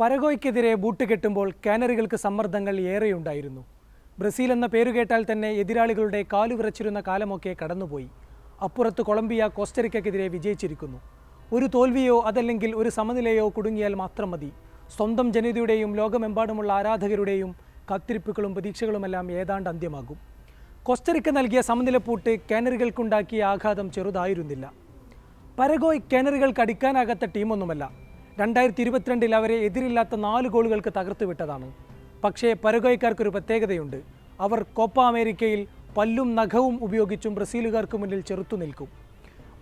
പരഗോയ്ക്കെതിരെ boot കെട്ടുമ്പോൾ കാനറികൾക്ക് സമ്മർദ്ദങ്ങൾ ഏറെയുണ്ടായിരുന്നു. Brazil എന്ന പേരുകേട്ടാൽ തന്നെ എതിരാളികളുടെ കാലുവിറച്ചിരുന്ന കാലമൊക്കെ കടന്നുപോയി. അപ്പുറത്ത് കൊളംബിയ കോസ്റ്ററിക്കക്കെതിരെ വിജയിച്ചിരിക്കുന്നു. ഒരു തോൽവിയോ അതല്ലെങ്കിൽ ഒരു സമനിലയോ കുടുങ്ങിയാൽ മാത്രം മതി. സ്വന്തം ജനതയുടെയും ലോകമെമ്പാടുമുള്ള ആരാധകരുടെയും കാത്തിരിപ്പുകളും പ്രതീക്ഷകളുമെല്ലാം ഏതാണ്ട് അന്ത്യമാകും. കൊസ്റ്ററിക്ക നൽകിയ സമനിലപ്പൂട്ട് കാനറികൾക്കുണ്ടാക്കിയ ആഘാതം ചെറുതായിരുന്നില്ല. പരഗോയ് കാനറികൾക്ക് അടിക്കാനാകാത്ത ടീമൊന്നുമല്ല. രണ്ടായിരത്തി ഇരുപത്തിരണ്ടിൽ അവരെ എതിരില്ലാത്ത നാല് ഗോളുകൾക്ക് തകർത്തു വിട്ടതാണ്. പക്ഷേ പരഗോയ്ക്കാർക്കൊരു പ്രത്യേകതയുണ്ട്. അവർ കോപ്പ അമേരിക്കയിൽ പല്ലും നഖവും ഉപയോഗിച്ചും ബ്രസീലുകാർക്ക് മുന്നിൽ ചെറുത്തു നിൽക്കും.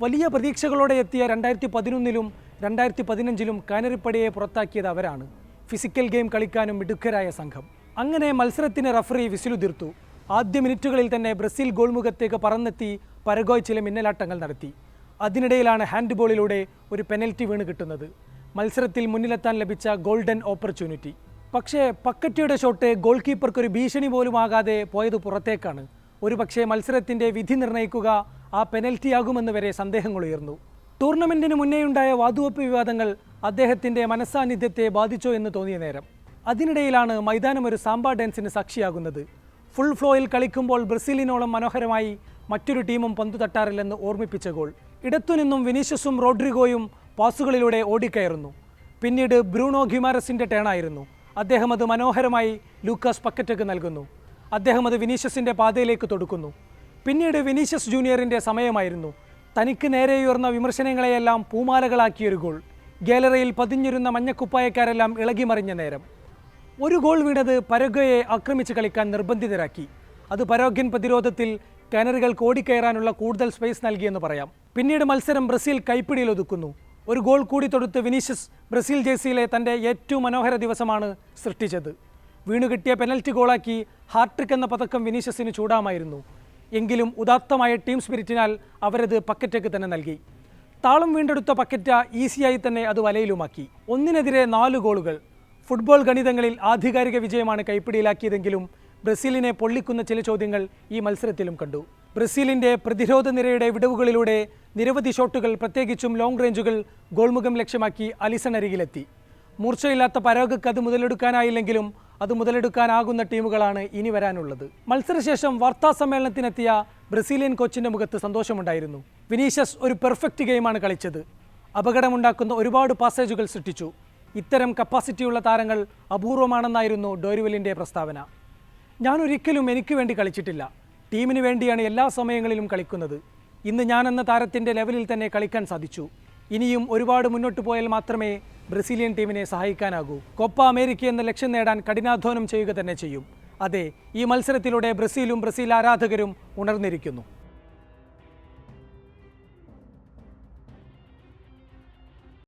വലിയ പ്രതീക്ഷകളോടെ എത്തിയ രണ്ടായിരത്തി പതിനൊന്നിലും രണ്ടായിരത്തി പതിനഞ്ചിലും കാനറിപ്പടയെ പുറത്താക്കിയത് അവരാണ്. ഫിസിക്കൽ ഗെയിം കളിക്കാനും മിടുക്കരായ സംഘം. അങ്ങനെ മത്സരത്തിന് റഫറി വിസിലുതിർത്തു. ആദ്യ മിനിറ്റുകളിൽ തന്നെ ബ്രസീൽ ഗോൾമുഖത്തേക്ക് പറന്നെത്തി പരഗോയ് ചില മിന്നലാട്ടങ്ങൾ നടത്തി. അതിനിടയിലാണ് ഹാൻഡ് ബോളിലൂടെ ഒരു പെനൽറ്റി വീണ് കിട്ടുന്നത്. മത്സരത്തിൽ മുന്നിലെത്താൻ ലഭിച്ച ഗോൾഡൻ ഓപ്പർച്യൂണിറ്റി. പക്ഷേ പക്കറ്റിയുടെ ഷോട്ട് ഗോൾ കീപ്പർക്ക് ഒരു ഭീഷണി പോലും ആകാതെ പോയത് പുറത്തേക്കാണ്. ഒരുപക്ഷേ മത്സരത്തിന്റെ വിധി നിർണയിക്കുക ആ പെനൽറ്റിയാകുമെന്ന് വരെ സന്ദേഹങ്ങൾ ഉയർന്നു ടൂർണമെന്റിന് മുന്നേയുണ്ടായ വാതുവെപ്പ് വിവാദങ്ങൾ അദ്ദേഹത്തിന്റെ മനസ്സാന്നിധ്യത്തെ ബാധിച്ചോ എന്ന് തോന്നിയ നേരം. അതിനിടയിലാണ് മൈതാനം ഒരു സാമ്പാ ഡാൻസിന് സാക്ഷിയാകുന്നത്. ഫുൾ ഫ്ലോയിൽ കളിക്കുമ്പോൾ ബ്രസീലിനോളം മനോഹരമായി മറ്റൊരു ടീമും പന്തു തട്ടാറില്ലെന്ന് ഓർമ്മിപ്പിച്ച ഗോൾ. ഇടത്തുനിന്നും വിനീഷ്യസും റോഡ്രിഗോയും പാസുകളിലൂടെ ഓടിക്കയറുന്നു. പിന്നീട് ബ്രൂണോ ടേൺ ടേണായിരുന്നു. അദ്ദേഹം അത് മനോഹരമായി ലൂക്കാസ് പക്കറ്റക്ക് നൽകുന്നു. അദ്ദേഹം അത് വിനീഷ്യസിന്റെ പാതയിലേക്ക് തൊടുക്കുന്നു. പിന്നീട് വിനീഷ്യസ് ജൂനിയറിന്റെ സമയമായിരുന്നു. തനിക്ക് നേരെയുയർന്ന വിമർശനങ്ങളെയെല്ലാം പൂമാലകളാക്കിയൊരു ഗോൾ. ഗാലറിയിൽ പതിഞ്ഞിരുന്ന മഞ്ഞക്കുപ്പായക്കാരെല്ലാം ഇളകിമറിഞ്ഞ നേരം. ഒരു ഗോൾ വീണത് പരഗയെ ആക്രമിച്ച് കളിക്കാൻ നിർബന്ധിതരാക്കി. അത് പരോഗ്യൻ പ്രതിരോധത്തിൽ കാനറികൾക്ക് ഓടിക്കയറാനുള്ള കൂടുതൽ സ്പേസ് നൽകിയെന്ന് പറയാം. പിന്നീട് മത്സരം ബ്രസീൽ കൈപ്പിടിയിൽ ഒതുക്കുന്നു. ഒരു ഗോൾ കൂടി തൊടുത്ത് വിനീഷ്യസ് ബ്രസീൽ ജേഴ്സിയിലെ തന്റെ ഏറ്റവും മനോഹര ദിവസമാണ് സൃഷ്ടിച്ചത്. വീണുകിട്ടിയ പെനൽറ്റി ഗോളാക്കി ഹാട്രിക് എന്ന പതക്കം വിനീഷ്യസിന് ചൂടാമായിരുന്നു. എങ്കിലും ഉദാത്തമായ ടീം സ്പിരിറ്റിനാൽ അവരത് പക്കറ്റയ്ക്ക് തന്നെ നൽകി. താളം വീണ്ടെടുത്ത പക്കറ്റ ഈസിയായി തന്നെ അത് വലയിലുമാക്കി. ഒന്നിനെതിരെ നാല് ഗോളുകൾ. ഫുട്ബോൾ ഗണിതങ്ങളിൽ ആധികാരിക വിജയമാണ് കൈപ്പിടിയിലാക്കിയതെങ്കിലും ബ്രസീലിനെ പൊള്ളിക്കുന്ന ചില ചോദ്യങ്ങൾ ഈ മത്സരത്തിലും കണ്ടു. ബ്രസീലിന്റെ പ്രതിരോധ നിരയുടെ വിടവുകളിലൂടെ നിരവധി ഷോട്ടുകൾ പ്രത്യേകിച്ചും ലോങ് റേഞ്ചുകൾ ഗോൾമുഖം ലക്ഷ്യമാക്കി അലിസൺ അരികിലെത്തി. മൂർച്ചയില്ലാത്ത പരോഗക്ക് അത് മുതലെടുക്കാനായില്ലെങ്കിലും അത് മുതലെടുക്കാനാകുന്ന ടീമുകളാണ് ഇനി വരാനുള്ളത്. മത്സരശേഷം വാർത്താ സമ്മേളനത്തിനെത്തിയ ബ്രസീലിയൻ കോച്ചിന്റെ മുഖത്ത് സന്തോഷമുണ്ടായിരുന്നു. വിനീഷ്യസ് ഒരു പെർഫെക്റ്റ് ഗെയിമാണ് കളിച്ചത്. അപകടമുണ്ടാക്കുന്ന ഒരുപാട് പാസേജുകൾ സൃഷ്ടിച്ചു. ഇത്തരം കപ്പാസിറ്റിയുള്ള താരങ്ങൾ അപൂർവമാണെന്നായിരുന്നു ഡോരുവലിന്റെ പ്രസ്താവന. ഞാനൊരിക്കലും എനിക്ക് വേണ്ടി കളിച്ചിട്ടില്ല. ടീമിന് വേണ്ടിയാണ് എല്ലാ സമയങ്ങളിലും കളിക്കുന്നത്. ഇന്ന് ഞാനെന്ന താരത്തിന്റെ ലെവലിൽ തന്നെ കളിക്കാൻ സാധിച്ചു. ഇനിയും ഒരുപാട് മുന്നോട്ട് പോയാൽ മാത്രമേ ബ്രസീലിയൻ ടീമിനെ സഹായിക്കാനാകൂ. കൊപ്പ അമേരിക്ക എന്ന ലക്ഷ്യം നേടാൻ കഠിനാധ്വാനം ചെയ്യുക തന്നെ ചെയ്യും. അതെ ഈ മത്സരത്തിലൂടെ ബ്രസീലും ബ്രസീൽ ആരാധകരും ഉണർന്നിരിക്കുന്നു.